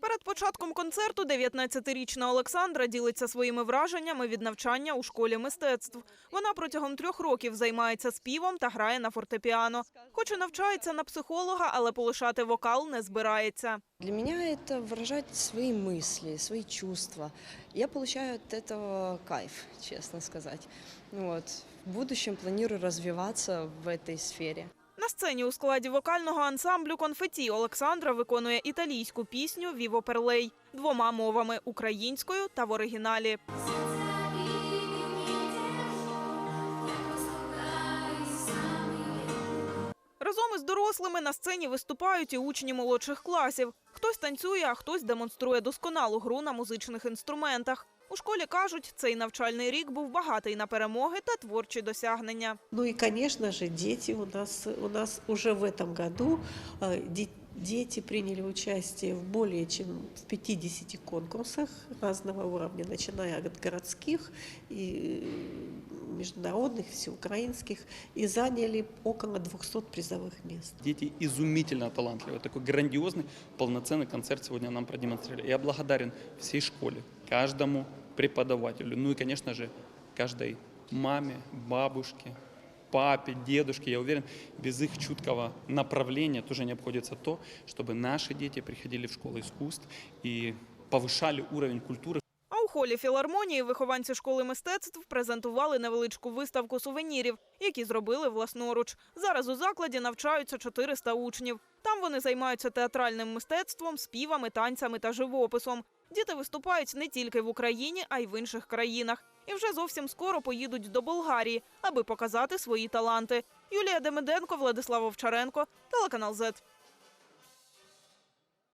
Перед початком концерту 19-річна Олександра ділиться своїми враженнями від навчання у школі мистецтв. Вона протягом трьох років займається співом та грає на фортепіано. Хоч і навчається на психолога, але полишати вокал не збирається. Для меня это выражать свои мысли, свои чувства. Я получаю от этого кайф, честно сказать. Вот. В будущем планирую развиваться в этой сфере. Сцені у складі вокального ансамблю «Конфеті» Олександра виконує італійську пісню «Віво Перлей» двома мовами – українською та в оригіналі. Разом із дорослими на сцені виступають і учні молодших класів. Хтось танцює, а хтось демонструє досконалу гру на музичних інструментах. У школі кажуть, цей навчальний рік був багатий на перемоги та творчі досягнення. Ну и, конечно же, дети у нас, у нас уже в этом году э, де- дети приняли участие в более чем в 50 конкурсах разного уровня, начиная от городских и э, международных, всеукраинских, и заняли около 200 призовых мест. Дети изумительно талантливые. Такой грандиозный, полноценный концерт сегодня нам продемонстрировали. Я благодарен всей школе, каждому преподавателю, ну и, конечно же, каждой маме, бабушке, папе, дедушке. Я уверен, без их чуткого направления тоже не обходится то, чтобы наши дети приходили в школу искусств и повышали уровень культуры, холі філармонії вихованці школи мистецтв презентували невеличку виставку сувенірів, які зробили власноруч. Зараз у закладі навчаються 400 учнів. Там вони займаються театральним мистецтвом, співами, танцями та живописом. Діти виступають не тільки в Україні, а й в інших країнах. І вже зовсім скоро поїдуть до Болгарії, аби показати свої таланти. Юлія Демиденко, Владислав Овчаренко, телеканал ЗЕТ.